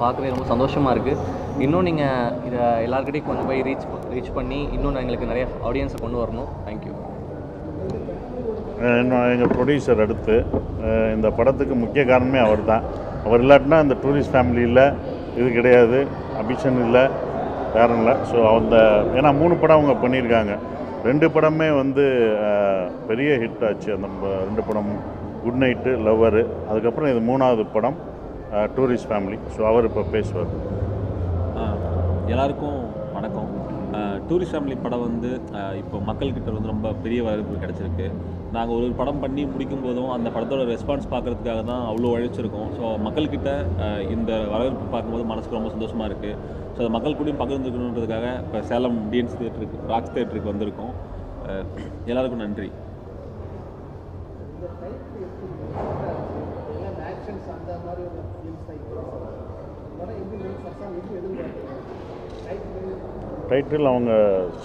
பார்க்கவே ரொம்ப சந்தோஷமாக இருக்குது இன்னும் நீங்கள் இதை எல்லாருக்கிட்டையும் கொண்டு போய் ரீச் ரீச் பண்ணி இன்னும் எங்களுக்கு நிறைய ஆடியன்ஸை கொண்டு வரணும். தேங்க்யூ இன்னும் எங்கள் ப்ரொடியூசர் அடுத்து இந்த படத்துக்கு முக்கிய காரணமே அவர் தான் அவர் இல்லாட்டினா இந்த டூரிஸ்ட் ஃபேமிலியில் இது கிடையாது. அபிஷன் இல்லை வேறும் இல்லை. ஸோ அந்த ஏன்னா மூணு படம் அவங்க பண்ணியிருக்காங்க. ரெண்டு படமே வந்து பெரிய ஹிட் ஆச்சு. அந்த ரெண்டு படம் குட் நைட்டு லவ்வரு அதுக்கப்புறம் இது மூணாவது படம். டூரிஸ்ட் ஃபேமிலி ஸோ அவர் இப்போ பேசுவார். எல்லாருக்கும் வணக்கம். டூரிஸ்ட் ஃபேமிலி படம் வந்து இப்போ மக்கள்கிட்ட வந்து ரொம்ப பெரிய வரவேற்பு கிடச்சிருக்கு. நாங்கள் ஒரு படம் பண்ணி முடிக்கும் போதும் அந்த படத்தோட ரெஸ்பான்ஸ் பார்க்கறதுக்காக தான் அவ்வளோ உழைச்சிருக்கோம். ஸோ மக்கள்கிட்ட இந்த வரவேற்பு பார்க்கும்போது மனசுக்கு ரொம்ப சந்தோஷமாக இருக்குது ஸோ அதை மக்கள் கூடயும் பகிர்ந்துக்கணுன்றதுக்காக இப்போ சேலம் டிஎன்சி தேட்டருக்கு ராக்ஸ் தேட்டருக்கு வந்திருக்கோம். எல்லாருக்கும் நன்றி. டைட்டில் அவங்க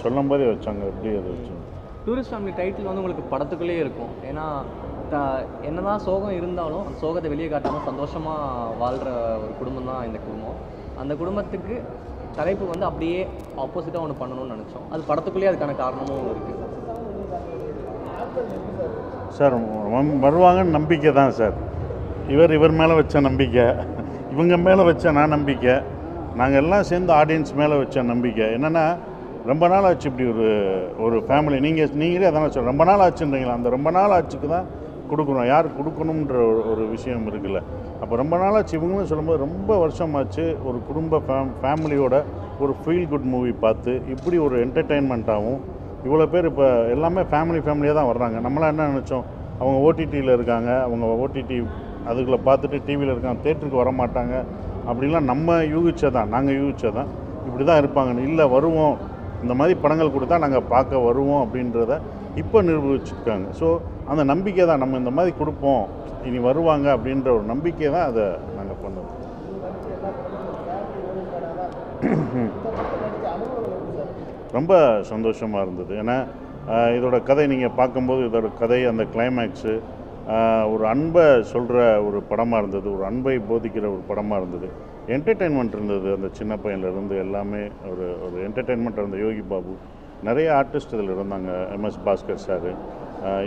சொல்லும்போதே வச்சாங்க எப்படி அதை வச்சாங்க? டூரிஸ்ட் ஃபேமிலி டைட்டில் வந்து உங்களுக்கு படத்துக்குள்ளேயே இருக்கும். ஏன்னா த என்னதான் சோகம் இருந்தாலும் அந்த சோகத்தை வெளியே காட்டாமல் சந்தோஷமாக வாழ்கிற ஒரு குடும்பம் தான் இந்த குடும்பம். அந்த குடும்பத்துக்கு தலைப்பு வந்து அப்படியே ஆப்போசிட்டாக ஒன்று பண்ணணும்னு நினச்சோம். அது படத்துக்குள்ளேயே அதுக்கான காரணமும் இருக்குது சார் வருவாங்கன்னு நம்பிக்கை தான் சார். இவர் இவர் மேலே வச்ச நம்பிக்கை இவங்க மேலே வச்ச நான் நம்பிக்கை நாங்கள் எல்லாம் சேர்ந்து ஆடியன்ஸ் மேலே வச்ச நம்பிக்கை. என்னென்னா ரொம்ப நாள் ஆச்சு இப்படி ஒரு ஒரு ஃபேமிலி நீங்கள் நீங்களே அதான சொல்ல ரொம்ப நாள் ஆச்சுன்றீங்களா? அந்த ரொம்ப நாள் ஆச்சுக்கு தான் கொடுக்குறோம் யார் கொடுக்கணுன்ற ஒரு ஒரு விஷயம் இருக்குல்ல. அப்போ ரொம்ப நாள் ஆச்சு இவங்களும் சொல்லும்போது ரொம்ப வருஷமாச்சு ஒரு குடும்ப ஃபேம் ஃபேமிலியோட ஒரு ஃபீல் குட் மூவி பார்த்து இப்படி ஒரு என்டர்டெயின்மெண்ட்டாகவும் இவ்வளோ பேர் இப்போ எல்லாமே ஃபேமிலி ஃபேமிலியாக தான் வர்றாங்க. நம்மளாம் என்ன நினச்சோம்? அவங்க ஓடிடியில் இருக்காங்க அவங்க ஓடிடி அதுகளை பார்த்துட்டு டிவியில் இருக்காங்க தேட்டருக்கு வர மாட்டாங்க அப்படிலாம் நம்ம யூகிச்சதான் நாங்கள் யூகிச்சதான் இப்படி தான். இருப்பாங்கன்னு இல்லை வருவோம். இந்த மாதிரி படங்கள் கொடுத்தா நாங்கள் பார்க்க வருவோம் அப்படின்றத இப்போ நிரூபிச்சிருக்காங்க. ஸோ அந்த நம்பிக்கை தான். நம்ம இந்த மாதிரி கொடுப்போம். இனி வருவாங்க அப்படின்ற ஒரு நம்பிக்கை தான் அதை நாங்கள் பண்ணோம். ரொம்ப சந்தோஷமாக இருந்தது. ஏன்னா இதோட கதை நீங்கள் பார்க்கும்போது இதோட கதை அந்த கிளைமேக்ஸு ஒரு அன்பை சொல்கிற ஒரு படமாக இருந்தது ஒரு அன்பை போதிக்கிற ஒரு படமாக இருந்தது. என்டர்டெயின்மெண்ட் இருந்தது அந்த சின்ன பையன்லேருந்து எல்லாமே ஒரு ஒரு என்டர்டெயின்மெண்ட் இருந்த யோகி பாபு. நிறைய ஆர்டிஸ்ட் இதில் இருந்தாங்க எம்எஸ் பாஸ்கர் சார்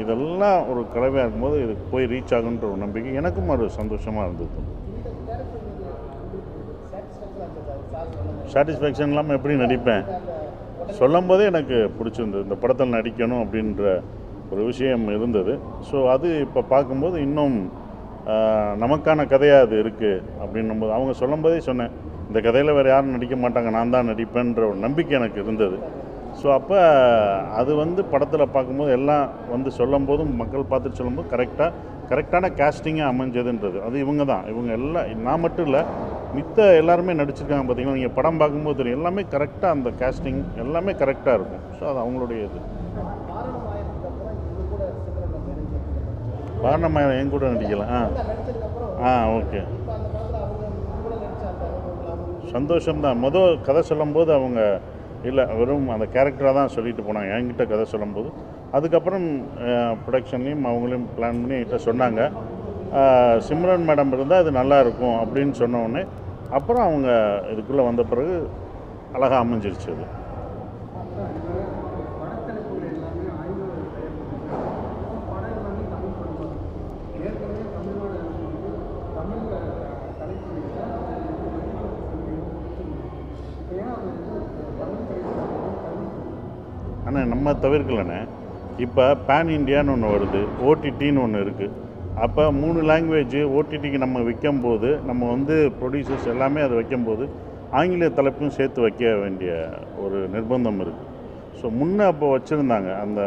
இதெல்லாம் ஒரு கலவையாக இருக்கும்போது இது போய் ரீச் ஆகுன்ற ஒரு நம்பிக்கை எனக்கும் ஒரு சந்தோஷமாக இருந்தது. சாட்டிஸ்ஃபேக்ஷன் இல்லாமல் எப்படி நடிப்பேன்? சொல்லும் போதே எனக்கு பிடிச்சிருந்தது இந்த படத்தில் நடிக்கணும் அப்படின்ற ஒரு விஷயம் இருந்தது. ஸோ அது இப்போ பார்க்கும்போது இன்னும் நமக்கான கதையாக அது இருக்குது அப்படின்னும்போது அவங்க சொல்லும் போதே சொன்னேன். இந்த கதையில் வேறு யாரும் நடிக்க மாட்டாங்க நான் தான் நடிப்பேன்ற ஒரு நம்பிக்கை எனக்கு இருந்தது. ஸோ அப்போ அது வந்து படத்தில் பார்க்கும்போது எல்லாம் வந்து சொல்லும் போதும் மக்கள் பார்த்துட்டு சொல்லும்போது கரெக்டாக கரெக்டான கேஸ்டிங்காக அமைஞ்சதுன்றது. அது இவங்க தான். இவங்க எல்லாம் நான் மட்டும் இல்லை மித்த எல்லாருமே நடிச்சிருக்காங்க பார்த்தீங்கன்னா நீங்கள் படம் பார்க்கும்போது தெரியும். எல்லாமே கரெக்டாக அந்த கேஸ்டிங் எல்லாமே கரெக்டாக இருக்கும். ஸோ அது அவங்களுடைய இது. பாரணமாயிரம் என் கூட நடிக்கலாம் ஆ. ஆ ஓகே. சந்தோஷம்தான். மொதல் கதை சொல்லும்போது அவங்க இல்லை வெறும் அந்த கேரக்டராக தான் சொல்லிட்டு போனாங்க. என்கிட்ட கதை சொல்லும்போது. அதுக்கப்புறம் ப்ரொடக்ஷன்லேயும் அவங்களையும் பிளான் பண்ணி என்கிட்ட சொன்னாங்க. சிம்ரன் மேடம் இருந்தால் இது நல்லாயிருக்கும் அப்படின்னு சொன்னோடனே அப்புறம் அவங்க இதுக்குள்ளே வந்த பிறகு அழகாக அமைஞ்சிருச்சு அது. ஆனால் நம்ம தவிர்க்கலண்ணே. இப்போ பேன் இண்டியான்னு ஒன்று வருது ஓடிடின்னு ஒன்று இருக்குது அப்போ மூணு லாங்குவேஜ் ஓடிடிக்கு நம்ம விற்கும்போது நம்ம வந்து ப்ரொடியூசர்ஸ் எல்லாமே அதை வைக்கும்போது ஆங்கில தலைப்பும் சேர்த்து வைக்க வேண்டிய ஒரு நிர்பந்தம் இருக்குது ஸோ முன்னே அப்போ வச்சுருந்தாங்க அந்த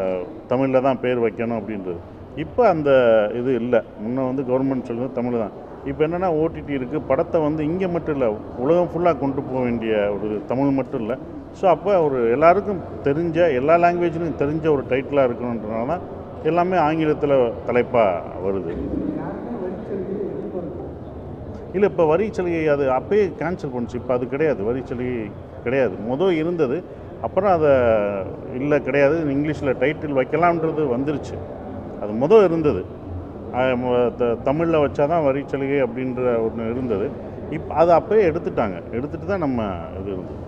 தமிழில் தான் பேர் வைக்கணும் அப்படின்றது. இப்போ அந்த இது இல்லை. முன்னே வந்து கவர்மெண்ட் சொல்லுறது தமிழ் தான். இப்போ என்னென்னா ஓடிடி இருக்குது படத்தை வந்து இங்கே மட்டும் இல்லை உலகம் ஃபுல்லாக கொண்டு போக வேண்டிய ஒரு தமிழ் மட்டும் இல்லை ஸோ அப்போ ஒரு எல்லாருக்கும் தெரிஞ்ச எல்லா லாங்குவேஜ்லையும் தெரிஞ்ச ஒரு டைட்டிலாக இருக்கணுன்றனால தான் எல்லாமே ஆங்கிலத்தில் தலைப்பாக வருது. இல்லை இப்போ வரி சலுகை அது அப்பயே கேன்சல் பண்ணுச்சு. இப்போ அது கிடையாது. வரி சலுகை கிடையாது. மொதல் இருந்தது. அப்புறம் அதை இல்லை கிடையாது. இங்கிலீஷில் டைட்டில் வைக்கலாம்ன்றது வந்துருச்சு. அது மொதல் இருந்தது. தமிழில் வச்சா தான் வரி சலுகை அப்படின்ற ஒன்று இருந்தது. இப்போ அதை அப்போயே எடுத்துட்டாங்க. எடுத்துட்டு தான் நம்ம இது இருந்தது.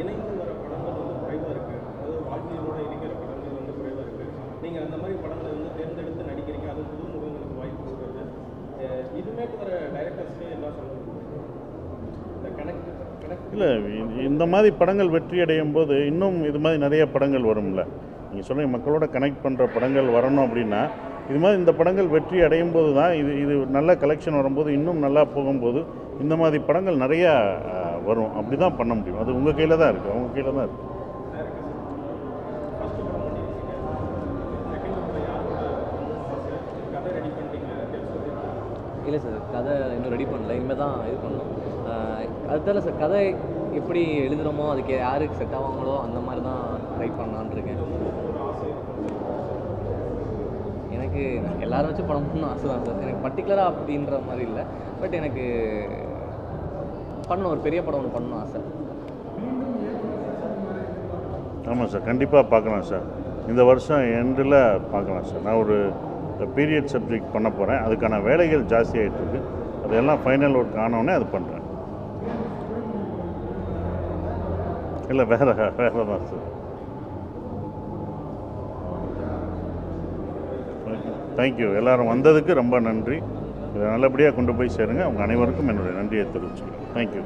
இணைந்து வர படங்கள் வந்து குறைவாக இருக்குது அதாவது வாழ்க்கையோட இணைக்கிற படங்கள் வந்து குறைவாக இருக்குது நீங்கள் அந்த மாதிரி படங்களை வந்து தேர்ந்தெடுத்து நடிக்கிறீங்க. அது புது முகங்களுக்கு வாய்ப்பு கொடுக்குறது. அஹ் இதுமேட்டு வர டைரக்டர்ஸ்லேயே எல்லாம் சொல்லணும் இந்த கனெக்ட் இல்லை இந்த மாதிரி படங்கள் வெற்றி அடையும் போது இன்னும் இது மாதிரி நிறைய படங்கள் வரும்ல. நீங்கள் சொல்லுங்க மக்களோட கனெக்ட் பண்ணுற படங்கள் வரணும் அப்படின்னா இது மாதிரி இந்த படங்கள் வெற்றி அடையும் போது தான் இது இது நல்ல கலெக்ஷன் வரும்போது இன்னும் நல்லா போகும்போது இந்த மாதிரி படங்கள் நிறையா வரும். அப்படி தான் பண்ண முடியும். அது உங்கள் கையில் தான் இருக்குது அவங்க கையில் தான் இருக்குது இல்லை சார் கதை இன்னும் ரெடி பண்ணல. இனிமேல் தான் இது பண்ணணும். அது தெரியல சார். கதை எப்படி எழுதுகிறோமோ அதுக்கு யாருக்கு செட் ஆவாங்களோ அந்த மாதிரி தான் ட்ரை பண்ணலான்னு இருக்கேன். எனக்கு எல்லாரும் வச்சு படம் பண்ணணும் ஆசை தான் சார். எனக்கு பர்டிகுலராக அப்படின்ற மாதிரி இல்லை. பட் எனக்கு பண்ணணும் ஒரு பெரிய படம் ஒன்று பண்ணணும் ஆசை. ஆமாம் சார் கண்டிப்பாக பார்க்கலாம் சார். இந்த வருஷம் எண்டில் பார்க்கலாம் சார். நான் ஒரு பீரியட் சப்ஜெக்ட் பண்ண போகிறேன் அதுக்கான வேலைகள் ஜாஸ்தி ஆகிட்டு இருக்கு. அதெல்லாம் ஃபைனல் ஒர்க் ஆனவுடனே அது பண்ணுறேன் இல்லை வேறு வேறு தான் சார். தேங்க்யூ எல்லாரும் வந்ததுக்கு ரொம்ப நன்றி. இதை நல்லபடியாக கொண்டு போய் சேருங்க. உங்கள் அனைவருக்கும் என்னுடைய நன்றியை தெரிவிச்சுக்கிறேன். தேங்க்யூ